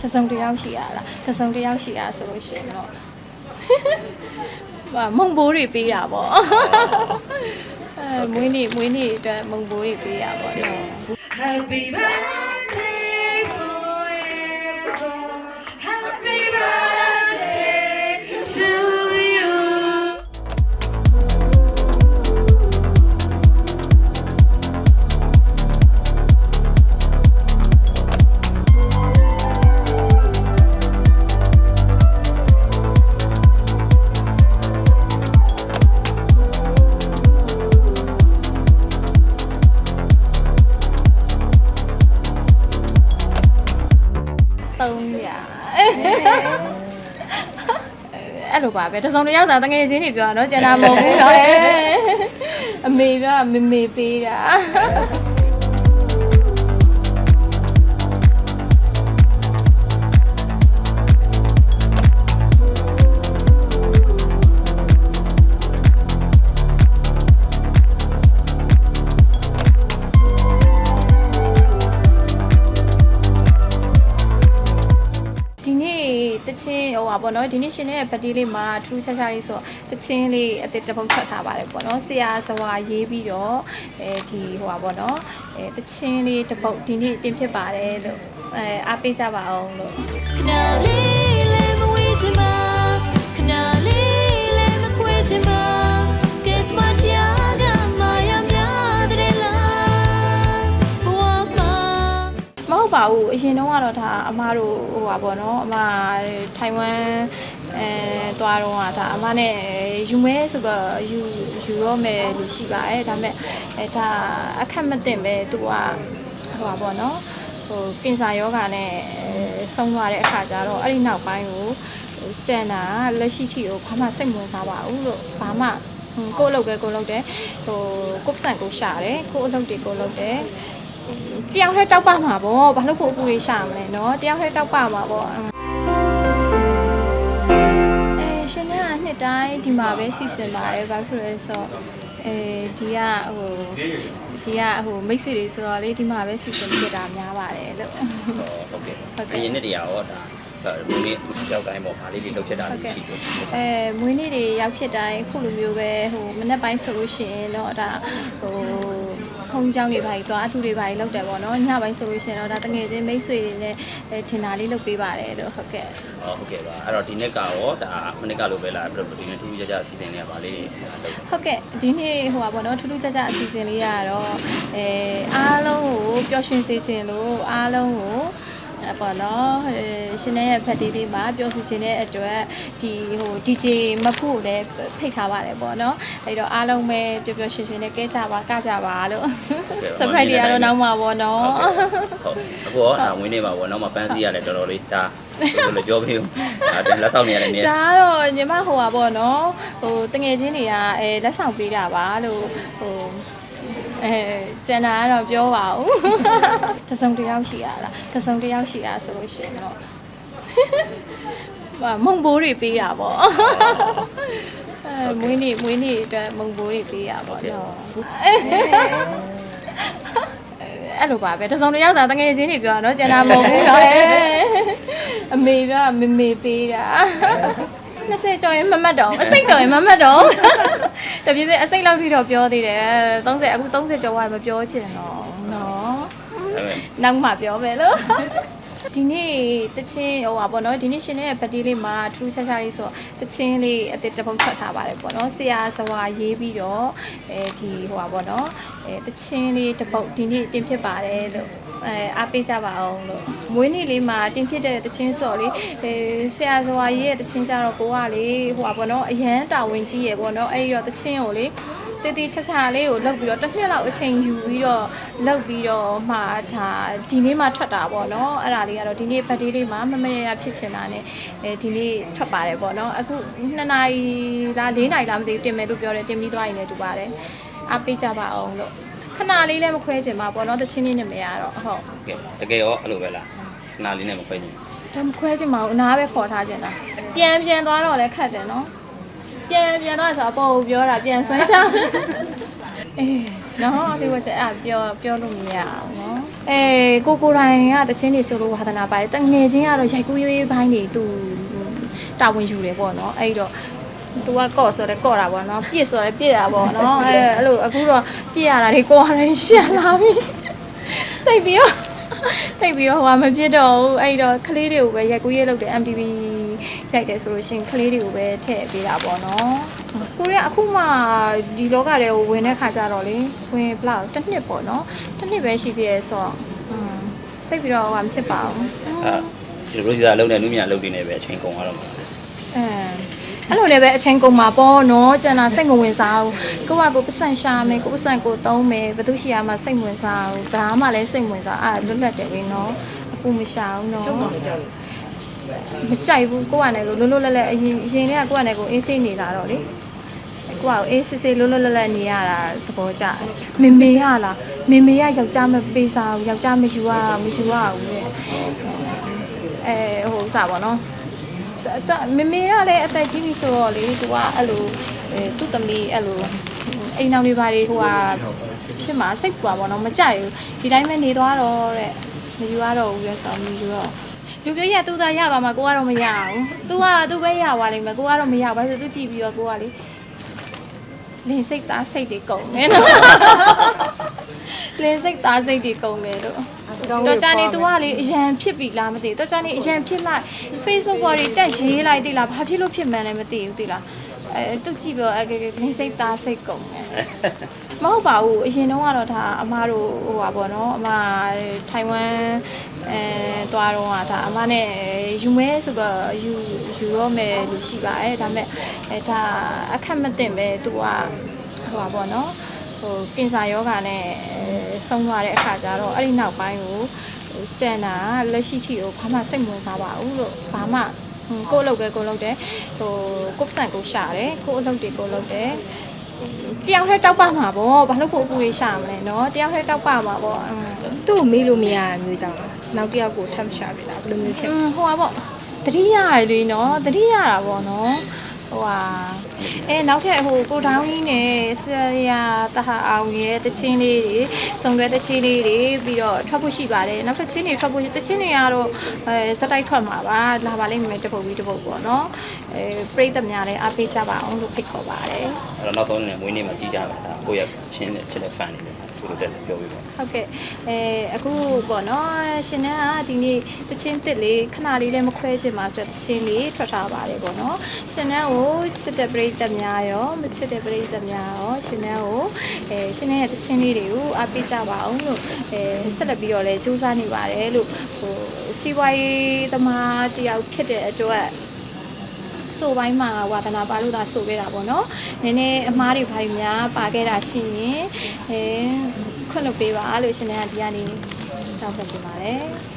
တစ်စုံတစ်ယောက်ရှိရလားတစ်စုံတစ်ယောက်ရှိရဆိုလို့ရှိရင်တော့ဟာမုံဘိုးတွေပေးတာပေါ့အဲမွေးနေ့မွေးနေ့အတွက်မုံဘိုးတွေပေးတာပေါ့နော် Happy birthday အဲ့လိုပါပဲတစ်စုံတစ်ယောက်စာတငယ်ချင်းတွေပြောတာနော်ကျန်တာမဟုတ်ဘူးနော်အမေပြောမေမေပေးတာ ချင်းဟိုပါပေါ့နော်ဒီနေ့ရှင်ရဲ့ဗတ်တီးလေးမှာထူးထူးခြားခြားလေးဆိုတချင်းလေးအတစ်တစ်ပုတ်ထွက်ထားပါတယ်ပေါ့နော်ဆရာစဝါရေးပြီးတော့အဲဒီဟိုပါပေါ့နော်အဲတချင်းလေးတစ်ပုတ်ဒီနေ့တင်ဖြစ်ပါတယ်လို့အဲအားပေးကြပါအောင်လို့ခဏလေးလေးမဝေးချင်ပါ ရင်တော့ကတော့ဒါအမတို့ဟိုပါပေါ့နော်အမထိုင်ဝမ်အဲသွားတော့ကဒါအမနဲ့ယူမဲဆိုတော့ယူယူတော့မယ်လို့ရှိပါတယ်ဒါပေမဲ့အဲဒါအခက်မသိပဲသူကဟိုပါပေါ့နော်ဟိုကင်ဆာယောဂါနဲ့ဆုံးသွားတဲ့အခါကျတော့အဲ့ဒီနောက်ပိုင်းကိုဟိုကြံတာလက်ရှိထိကိုဘာမှစိတ်မဝင်စားပါဘူးလို့ဘာမှဟိုကိုယ့်အလုပ်ပဲကိုယ်လုပ်တယ်ဟိုကိုယ့်ပစံကိုရှာတယ်ကိုယ့်အလုပ်တွေကိုယ်လုပ်တယ် တယောက်တည်းတောက်ပမှာပေါ့ဘာလို့ကိုအပူလေးရှာမလဲเนาะတယောက်တည်းတောက်ပမှာပေါ့အဲရှင်နဲ့ကနှစ်တိုင်းဒီမှာပဲစီစဉ်ပါတယ်ဘာဖြစ်လဲဆိုတော့အဲဒီကဟိုဒီကဟိုမိတ်ဆွေတွေဆိုတော့လေဒီမှာပဲစီစဉ်ဖြစ်တာများပါတယ်လို့ ဟုတ်ကဲ့ ဟုတ်ကဲ့ အရင်နှစ်တရာရောဒါဘုံလေးကြောက်တိုင်းပေါ့ဗာလေးလေးလှုပ်ဖြစ်တာ ဟုတ်ကဲ့ ရှိတယ် အဲမွေးနေ့တွေရောက်ဖြစ်တိုင်းအခုလိုမျိုးပဲဟိုမနေ့ပိုင်းဆိုလို့ရှိရင်တော့ဒါဟို ုံးကြောင်းတွေပါကြီးသွားအထူးတွေပါကြီးလောက်တယ်ပေါ့နော်ညပိုင်းဆိုလို့ရှိရင်တော့ဒါတငယ်ချင်းမိတ်ဆွေတွေနဲ့အဲထင်တာလေးလုပ်ပေးပါတယ်လို့ဟုတ်ကဲ့ဟောဟုတ်ကဲ့ပါအဲ့တော့ဒီနေ့ကရောဒါမနေ့ကလိုပဲလားပြီးတော့ဒီနေ့ထူးထူးခြားခြားအစီအစဉ်လေးပါလေးလုပ်ဟုတ်ကဲ့ဒီနေ့ဟိုပါပေါ့နော်ထူးထူးခြားခြားအစီအစဉ်လေးကတော့အဲအားလုံးကိုပျော်ရွှင်စေခြင်းလို့အားလုံးကို ပေါ့နော်အဲရှင်နဲ့ရဲ့ဖက်တီးလေးမှာပျော်စီခြင်းတဲ့အတွက်ဒီဟို DJ မဖို့ကိုလည်းဖိတ်ထားပါတယ်ပေါ့နော်အဲ့တော့အားလုံးပဲပျော်ပျော်ရွှင်ရွှင်နဲ့ကဲကြပါကကြပါလို့ surprise တွေကတော့နောက်မှာပေါ့နော်ဟုတ်အခုရောဒါဝင်းနေပါဘောနောက်မှပန်းစီရတယ်တော်တော်လေးဒါဘယ်လိုလဲပြောပြဦးဒါလက်ဆောင်နေရတယ်နေဒါကတော့ညီမဟိုပါပေါ့နော်ဟိုတငယ်ချင်းတွေကအဲလက်ဆောင်ပေးတာပါလို့ဟို အဲကျန်တာကတော့ပြောပါဦးတစ်စုံတစ်ယောက်ရှိရလားတစ်စုံတစ်ယောက်ရှိရဆိုလို့ရှိရင်တော့ဟာမုံဘိုးတွေပေးတာပေါ့အဲမွေးနေ့မွေးနေ့အတွက်မုံဘိုးတွေပေးတာပေါ့နော်အဲ့လိုပါပဲတစ်စုံတစ်ယောက်စာတငယ်ချင်းတွေပြောတာနော်ကျန်တာမဟုတ်ဘူးနော်အမေပြောမေမေပေးတာ20ကျော်ရင်မမတ်တော့အစိတ်ကျော်ရင်မမတ်တော့ တပြည့်ပြည့်အစိတ်လောက်ထိတော့ပြောသေးတယ်30အခု30ကျော်သွားရင်မပြောချင်တော့နော်နောက်မှပြောမယ်လို့ ဒီနေ့တချင်းဟိုပါပေါ့နော်ဒီနေ့ရှင်ရဲ့ဗတ်တီးလေးမှာထူးထူးခြားခြားလေးဆိုတချင်းလေးအတစ်တစ်ပုတ်ထွက်ထားပါတယ်ပေါ့နော်ဆရာစဝါရေးပြီးတော့အဲဒီဟိုပါပေါ့နော်အဲတချင်းလေးတစ်ပုတ်ဒီနေ့တင်ဖြစ်ပါတယ်လို့အဲအားပေးကြပါအောင်လို့မွေးနေ့လေးမှာတင်ဖြစ်တဲ့တချင်းစော်လေးအဲဆရာစဝါရေးရဲ့တချင်းကြတော့ကိုကလေဟိုပါပေါ့နော်အရန်တာဝန်ကြီးရယ်ပေါ့နော်အဲဒီတော့တချင်းကိုလေ တည်တည်ချာချာလေးကိုလုပ်ပြီးတော့တစ်နှစ်လောက်အချိန်ယူပြီးတော့လုပ်ပြီးတော့မှဒါဒီနေ့မှထွက်တာပေါ့နော်အဲ့ဒါလေးကတော့ဒီနေ့ဗတ်ဒေးလေးမှာမမရရဖြစ်ချင်တာ ਨੇ အဲဒီနေ့ထွက်ပါတယ်ပေါ့နော်အခု2နာရီလား4နာရီလားမသိဘူးတင်မယ်လို့ပြောတယ်တင်ပြီးသွားရင်လည်းတူပါတယ်အားပေးကြပါအောင်လို့ခဏလေးလည်းမခွဲချင်ပါပေါ့နော်တချင်းလေးနဲ့မရတော့ဟုတ်ကဲတကယ်ရောအဲ့လိုပဲလားခဏလေးနဲ့မခွဲချင်ဒါမခွဲချင်ပါဘူးအနားပဲခေါ်ထားချင်တာပြန်ပြန်သွားတော့လည်းခတ်တယ်နော် ပြန်ပြန်သွားဆိုတော့ပေါ်ကိုပြောတာပြန်ဆွဲချအေးနော်ဒီဝက်ချက်အဲ့ပြောပြောလို့မရအောင်နော်အဲကိုကိုရိုင်းကတချင်းတွေဆိုလို့ဝါသနာပါတယ်တငယ်ချင်းကတော့ရိုက်ကူးရွေးပိုင်းတွေသူတာဝန်ယူတယ်ပေါ့နော်အဲ့တော့သူကကော့ဆိုတော့ကော့တာပေါ့နော်ပြစ်ဆိုတော့ပြစ်တာပေါ့နော်အဲအဲ့လိုအခုတော့ပြစ်ရတာတွေကော်တိုင်းရှက်လာပြီတိတ်ပြီးတော့တိတ်ပြီးတော့ဟိုကမပြစ်တော့ဘူးအဲ့တော့ကလေးတွေကိုပဲရိုက်ကူးရေးလုပ်တယ် MTV ရိုက်တယ်ဆိုလို့ရှိရင်ကလေးတွေကိုပဲထည့်ပေးတာပေါ့နော်ကိုရီးယားအခုမှဒီလောကတွေကိုဝင်တဲ့ခါကျတော့လေဝင်ဘလောက်တစ်နှစ်ပေါ့နော်တစ်နှစ်ပဲရှိသေးရဲ့ဆိုတော့อืมတိတ်ပြီးတော့ဟိုကမဖြစ်ပါဘူးအဲဒီလိုစီစာလုံးနဲ့လူမြအလုပ်တွေနဲ့ပဲအချိန်ကုန်သွားတော့မှာအဲအဲ့လိုလည်းပဲအချင်းကုန်မှာပေါ့နော်ကျန်တာစိတ်ငဝင်စားဘူးကိုကကိုပတ်စံရှာမယ်ကိုပတ်စံကိုသုံးမယ်ဘသူရှိရမှာစိတ်ဝင်စားဘူးဘာမှလည်းစိတ်ဝင်စားအဲ့လွတ်လပ်တယ်လေနော်အပူမရှာဘူးနော်ချုပ်တော်နေကြတယ် မကြိုက်ဘူးကိုကလည်းကိုလွတ်လွတ်လပ်လပ်အရင်အရင်ကကိုကလည်းကိုအေးစိတ်နေလာတော့လေကိုကအေးစစ်စစ်လွတ်လွတ်လပ်လပ်နေရတာသဘောကျတယ်မေမေရလားမေမေရယောက်ျားမပေးစားဘူးယောက်ျားမယူရမယူရဘူးတဲ့အဲဟိုစပါနော်မမေကလည်းအသက်ကြီးပြီဆိုတော့လေသူကအဲ့လိုအဲသူ့သမီးအဲ့လိုအိမ်အောင်တွေဘာတွေဟိုဟာဖြစ်မှာစိတ်ပူပါဘောနော်မကြိုက်ဘူးဒီတိုင်းပဲနေသွားတော့တဲ့မယူရတော့ဘူးရဲ့ဆောင်းမယူတော့ လူပြောရသူသာရပါမှာကိုကတော့မရဘူး။ तू ကသူပဲရသွားလိမ့်မယ်ကိုကတော့မရဘူး။ဘာလို့လဲ तू ကြည့်ပြီးတော့ကိုကလေလင်းစိတ်သားစိတ်တွေကုန်နေတော့လင်းစိတ်သားစိတ်တွေကုန်နေတော့တော့ကြနေ तू ကလေအရန်ဖြစ်ပြီလားမသိဘူး။တော့ကြနေအရန်ဖြစ်လိုက် Facebook ပေါ်တွေတက်ရေးလိုက်တိလားဘာဖြစ်လို့ဖြစ်မှန်းလည်းမသိဘူးတိလားအဲသူကြည့်ပြီးတော့အဲလင်းစိတ်သားစိတ်ကုန်နေမဟုတ်ပါဘူးအရင်တုန်းကတော့ဒါအမားတို့ဟိုပါပေါ့နော်အမထိုင်ဝမ် အဲသွားတော့ကဒါအမနဲ့ယူမဲဆိုတော့ယူယူတော့မယ်လို့ရှိပါတယ်ဒါပေမဲ့အဲဒါအခက်မသိပဲသူကဟိုပါပေါ့နော်ဟိုကင်ဆာယောဂါနဲ့ဆုံးသွားတဲ့အခါကျတော့အဲ့ဒီနောက်ပိုင်းကိုဟိုကြံတာလက်ရှိထိကိုဘာမှစိတ်မဝင်စားပါဘူးလို့ဘာမှဟိုကိုယ့်အလုပ်ပဲကိုယ်လုပ်တယ်ဟိုကိုယ်ပစံကိုရှာတယ်ကိုယ့်အလုပ်တွေကိုယ်လုပ်တယ် တယောက်တည်းတောက်ပမှာပေါ့ဘာလို့ကိုအပူလေးရှာမလဲเนาะတယောက်တည်းတောက်ပမှာပေါ့อืม သူ့ကိုမေးလို့မရတဲ့မျိုးကြောင့်လားနောက်တစ်ယောက်ကိုထပ်မရှာပြလားဘယ်လိုမျိုးဖြစ် อืมဟိုပါပေါ့တတိယရယ်လေเนาะတတိယရတာပေါ့เนาะ ဟိုဟာအဲနောက်ထပ်ဟိုကိုတောင်းကြီးနဲ့ဆရာတဟာအောင်ရဲ့တချင်းလေးတွေစုံတွဲတချင်းလေးတွေပြီးတော့ထွက်ဖို့ရှိပါတယ်နောက်ထပ်ချင်းတွေထွက်ဖို့တချင်းတွေကတော့အဲစတိုက်ထွက်မှာပါလာပါလိမ့်မယ်တပုတ်ပြီးတပုတ်ပေါ့နော်အဲပြိသက်များလည်းအားပေးကြပါအောင်လို့ဖိတ်ခေါ်ပါတယ်အဲ့တော့နောက်ဆုံးနေမွေးနေ့မှာကြည့်ကြပါဒါကိုယ့်ရဲ့ချင်းတဲ့ချစ်တဲ့ fan တွေ ဆိုလို့တက်ပြောပြီးပါဟုတ်ကဲ့အဲအခုပေါ့နော်ရှင်နန်းကဒီနေ့တချင်းတစ်လေးခဏလေးလည်းမခွဲချင်ပါဆိုတချင်းလေးထွက်ထားပါတယ်ပေါ့နော်ရှင်နန်းကိုချစ်တဲ့ပရိသတ်များရောမချစ်တဲ့ပရိသတ်များရောရှင်နန်းကိုအဲရှင်နန်းရဲ့တချင်းလေးတွေကိုအားပေးကြပါအောင်လို့အဲဆက်လက်ပြီးတော့လည်းစူးစမ်းနေပါတယ်လို့ဟိုစီးပွားရေးသမားတယောက်ဖြစ်တဲ့အတွက် ဆိုပိုင်းမှာဝါသနာပါလို့သာဆိုခဲ့တာပေါ့နော်။နည်းနည်းအမားတွေဘာတွေများပါခဲ့တာရှိရင်အဲခွင့်လွှတ်ပေးပါလို့ရှင်တွေကဒီကနေတောင်းပန်ချင်ပါတယ်။